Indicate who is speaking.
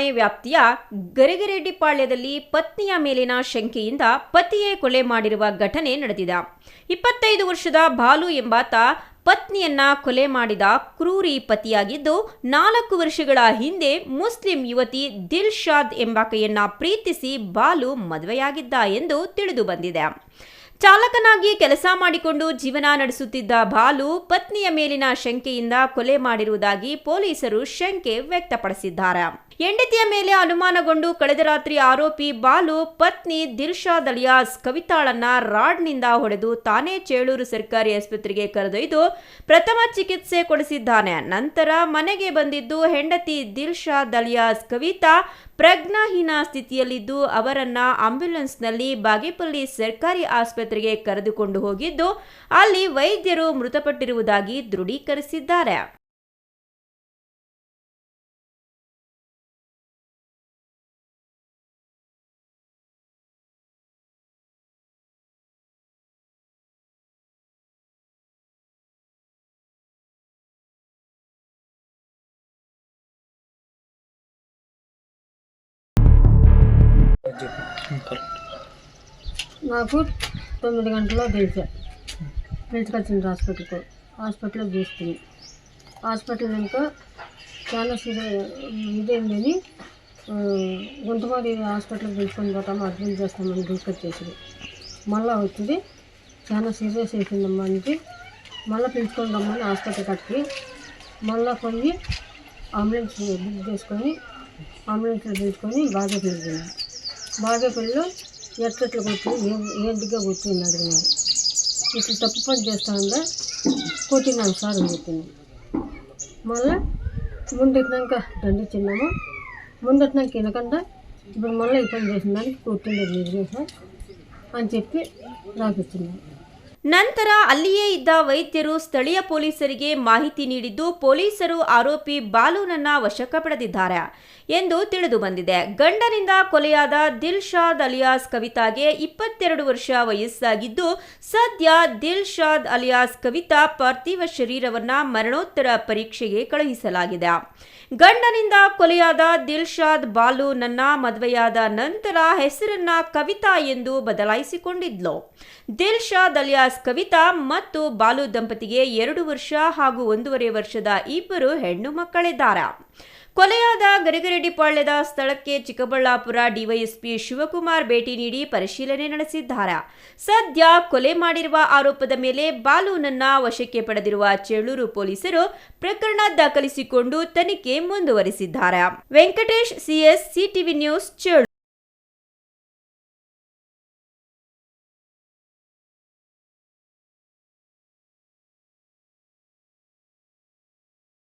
Speaker 1: ವ್ಯಾಪ್ತಿಯ ಗರಿಗರೆಡ್ಡಿಪಾಳ್ಯದಲ್ಲಿ ಪತ್ನಿಯ ಮೇಲಿನ ಶಂಕೆಯಿಂದ ಪತಿಯೇ ಕೊಲೆ ಮಾಡಿರುವ ಘಟನೆ ನಡೆದಿದೆ. ಇಪ್ಪತ್ತೈದು ವರ್ಷದ ಬಾಲು ಎಂಬಾತ ಪತ್ನಿಯನ್ನ ಕೊಲೆ ಮಾಡಿದ ಕ್ರೂರಿ ಪತಿಯಾಗಿದ್ದು, ನಾಲ್ಕು ವರ್ಷಗಳ ಹಿಂದೆ ಮುಸ್ಲಿಂ ಯುವತಿ ದಿಲ್ಶಾದ್ ಎಂಬಾಕೆಯನ್ನ ಪ್ರೀತಿಸಿ ಬಾಲು ಮದುವೆಯಾಗಿದ್ದ ಎಂದು ತಿಳಿದು ಬಂದಿದೆ. ಚಾಲಕನಾಗಿ ಕೆಲಸ ಮಾಡಿಕೊಂಡು ಜೀವನ ನಡೆಸುತ್ತಿದ್ದ ಬಾಲು ಪತ್ನಿಯ ಮೇಲಿನ ಶಂಕೆಯಿಂದ ಕೊಲೆ ಮಾಡಿರುವುದಾಗಿ ಪೊಲೀಸರು ಶಂಕೆ ವ್ಯಕ್ತಪಡಿಸಿದ್ದಾರೆ. ಹೆಂಡತಿಯ ಮೇಲೆ ಅನುಮಾನಗೊಂಡು ಕಳೆದ ರಾತ್ರಿ ಆರೋಪಿ ಬಾಲು ಪತ್ನಿ ದಿಲ್ಶಾದ್ ದಲಿಯಾಸ್ ಕವಿತಾಳನ್ನ ರಾಡ್ನಿಂದ ಹೊಡೆದು ತಾನೇ ಚೇಳೂರು ಸರ್ಕಾರಿ ಆಸ್ಪತ್ರೆಗೆ ಕರೆದೊಯ್ದು ಪ್ರಥಮ ಚಿಕಿತ್ಸೆ ಕೊಡಿಸಿದ್ದಾನೆ. ನಂತರ ಮನೆಗೆ ಬಂದಿದ್ದು ಹೆಂಡತಿ ದಿಲ್ಶಾದ್ ದಲಿಯಾಸ್ ಕವಿತಾ ಪ್ರಜ್ಞಾಹೀನ ಸ್ಥಿತಿಯಲ್ಲಿದ್ದು ಅವರನ್ನ ಆಂಬ್ಯುಲೆನ್ಸ್ನಲ್ಲಿ ಬಾಗೇಪಲ್ಲಿ ಸರ್ಕಾರಿ ಆಸ್ಪತ್ರೆಗೆ ಕರೆದುಕೊಂಡು ಹೋಗಿದ್ದು ಅಲ್ಲಿ ವೈದ್ಯರು ಮೃತಪಟ್ಟಿರುವುದಾಗಿ ದೃಢೀಕರಿಸಿದ್ದಾರೆ.
Speaker 2: నాకు తొమ్మిది గంటల్లో తెలిసా. పిలుచుకొచ్చింది హాస్పిటల్కి. హాస్పిటల్లో చూస్తుంది. హాస్పిటల్ వెనుక చాలా సీరియస్ ఇదేందని గుంటమారి హాస్పిటల్కి పిలుచుకొని పోతాము అడ్మిట్ చేస్తామని తీసుకొచ్చేసింది. మళ్ళీ వచ్చింది. చాలా సీరియస్ అయిపోయిందమ్మా అని మళ్ళీ పిలుచుకొని రమ్మని హాస్పిటల్ కట్టి మళ్ళీ కొన్ని అంబులెన్స్ బుక్ చేసుకొని అంబులెన్స్లో పిలుచుకొని బాగా బాగా బాగేపల్లిలో ఎట్లెట్లా కూర్చుని ఏంటిగా కూర్చుని అడిగినారు ఇట్లా తప్పు పని చేస్తా ఉందా? కూర్చున్నాను సార్ అని చెప్పింది మళ్ళా ముందెట్టినాక దండించినాము ముందెట్టినాక వినకుండా ఇప్పుడు మళ్ళీ ఈ పని చేసిన దానికి కూర్చుండేది నిజమే సార్ అని చెప్పి రాపిచ్చినాను
Speaker 1: ನಂತರ ಅಲ್ಲಿಯೇ ಇದ್ದ ವೈದ್ಯರು ಸ್ಥಳೀಯ ಪೊಲೀಸರಿಗೆ ಮಾಹಿತಿ ನೀಡಿದ್ದು ಪೊಲೀಸರು ಆರೋಪಿ ಬಾಲುನನ್ನ ವಶಕ್ಕೆ ಪಡೆದಿದ್ದಾರೆ ಎಂದು ತಿಳಿದು ಬಂದಿದೆ. ಗಂಡನಿಂದ ಕೊಲೆಯಾದ ದಿಲ್ಶಾದ್ ಅಲಿಯಾಸ್ ಕವಿತಾಗೆ ಇಪ್ಪತ್ತೆರಡು ವರ್ಷ ವಯಸ್ಸಾಗಿದ್ದು, ಸದ್ಯ ದಿಲ್ಶಾದ್ ಅಲಿಯಾಸ್ ಕವಿತಾ ಪಾರ್ಥಿವ ಶರೀರವನ್ನ ಮರಣೋತ್ತರ ಪರೀಕ್ಷೆಗೆ ಕಳುಹಿಸಲಾಗಿದೆ. ಗಂಡನಿಂದ ಕೊಲೆಯಾದ ದಿಲ್ಶಾದ್ ಬಾಲು ನನ್ನ ಮದುವೆಯಾದ ನಂತರ ಹೆಸರನ್ನ ಕವಿತಾ ಎಂದು ಬದಲಾಯಿಸಿಕೊಂಡಿದ್ಲು. ದಿಲ್ಶಾದ್ ಅಲಿಯಾಸ್ ಕವಿತಾ ಮತ್ತು ಬಾಲು ದಂಪತಿಗೆ ಎರಡು ವರ್ಷ ಹಾಗೂ ಒಂದೂವರೆ ವರ್ಷದ ಇಬ್ಬರು ಹೆಣ್ಣು ಮಕ್ಕಳಿದ್ದಾರೆ. ಕೊಲೆಯಾದ ಗರಿಗರೆಡ್ಡಿಪಾಳ್ಯದ ಸ್ಥಳಕ್ಕೆ ಚಿಕ್ಕಬಳ್ಳಾಪುರ ಡಿವೈಎಸ್ಪಿ ಶಿವಕುಮಾರ್ ಭೇಟಿ ನೀಡಿ ಪರಿಶೀಲನೆ ನಡೆಸಿದ್ದಾರೆ. ಸದ್ಯ ಕೊಲೆ ಮಾಡಿರುವ ಆರೋಪದ ಮೇಲೆ ಬಾಲುನನ್ನ ವಶಕ್ಕೆ ಪಡೆದಿರುವ ಚೇಳೂರು ಪೊಲೀಸರು ಪ್ರಕರಣ ದಾಖಲಿಸಿಕೊಂಡು ತನಿಖೆ ಮುಂದುವರಿಸಿದ್ದಾರೆ. Venkatesh, CS, CTV news, Chelur.